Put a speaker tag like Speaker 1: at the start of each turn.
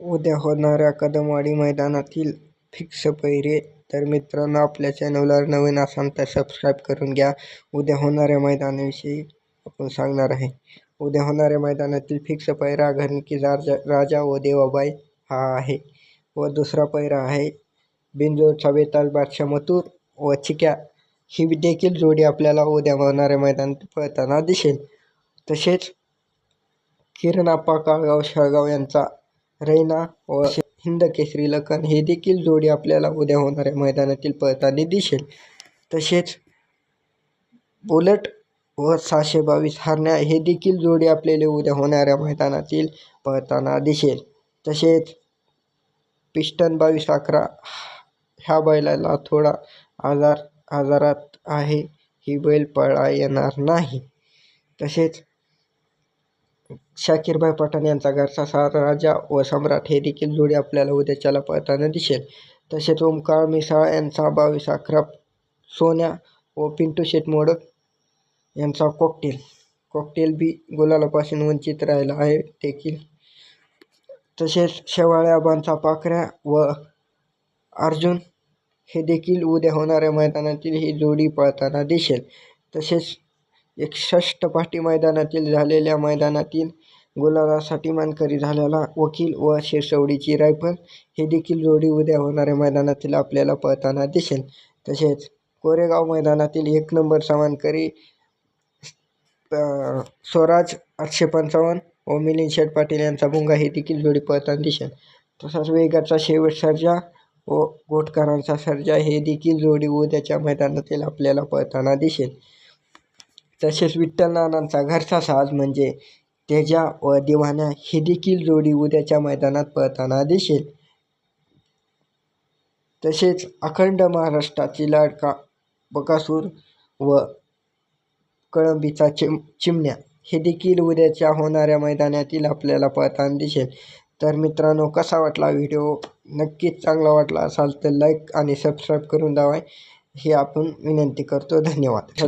Speaker 1: उद्या होणाऱ्या कदमवाडी मैदानातील फिक्स पहिरे तर मित्रांनो आपल्या चॅनलवर नवीन असाल तर सबस्क्राईब करून घ्या. उद्या होणाऱ्या मैदानाविषयी आपण सांगणार आहे. उद्या होणाऱ्या मैदानातील फिक्स पैरा घरणकी राजा राजा व देवाबाई हा आहे. व दुसरा पैरा आहे बिनजोडचा बेताल बादशाह मतूर व चिक्या. ही देखील जोडी आपल्याला उद्या होणाऱ्या मैदानात पळताना दिसेल. तसेच किरण आप्पा काळगाव शेळगाव यांचा रैना व हिंद केसरी लखन हे देखील जोडी आपल्याला उद्या होणाऱ्या मैदानातील पळताना दिसेल. तसेच बुलट व सहाशे बावीस हरण्या हे देखील जोडी आपल्याला उद्या होणाऱ्या मैदानातील पळताना दिसेल. तसेच पिस्टन बावीस अकरा ह्या बैलाला थोडा आजार आजारात आहे. ही बैल पळा येणार नाही. तसेच शाकीरभाई पठाण यांचा घरचा सारा राजा व सम्राट हे देखील जोडी आपल्याला उद्याच्याला पळताना दिसेल. तसेच ओमकाळ मिसाळ यांचा बावीस अकरा सोन्या व पिंटू शेट मोडक यांचा कॉकटेल कॉकटेल बी गुलालापासून वंचित राहिला आहे देखील. तसेच शेवाळ्याबांचा पाखऱ्या व अर्जुन हे देखील उद्या होणाऱ्या मैदानातील ही जोडी पळताना दिसेल. तसेच एकसष्ट पाटी मैदानातील झालेल्या मैदानातील गुलालासाठी मानकरी झालेला वकील व शिरसवडीची रायफल हे देखील जोडी उद्या होणाऱ्या मैदानातील आपल्याला पळताना दिसेल. तसेच कोरेगाव मैदानातील एक नंबर समानकरी स्वराज आठशे पंचावन्न व मिलिंद शेठ पाटील यांचा भुंगा हे देखील जोडी पळताना दिसेल. तसाच वेगाचा शेवट सर्जा व गोटकरांचा सर्जा हे देखील जोडी उद्याच्या मैदानातील आपल्याला पळताना दिसेल. तसेच विठ्ठल नानांचा घरचा साज म्हणजे तेजा व दिवाण्या ही देखील जोडी उद्याच्या मैदानात पळताना दिसेल. तसेच अखंड महाराष्ट्राची लाडका बकासूर व कळंबीचा चिम चिमण्या हे देखील उद्याच्या होणाऱ्या मैदानातील आपल्याला पळताना दिसेल. तर मित्रांनो कसा वाटला व्हिडिओ? नक्कीच चांगला वाटला असाल तर लाईक आणि सबस्क्राईब करून द्यावा हे आपण विनंती करतो. धन्यवाद.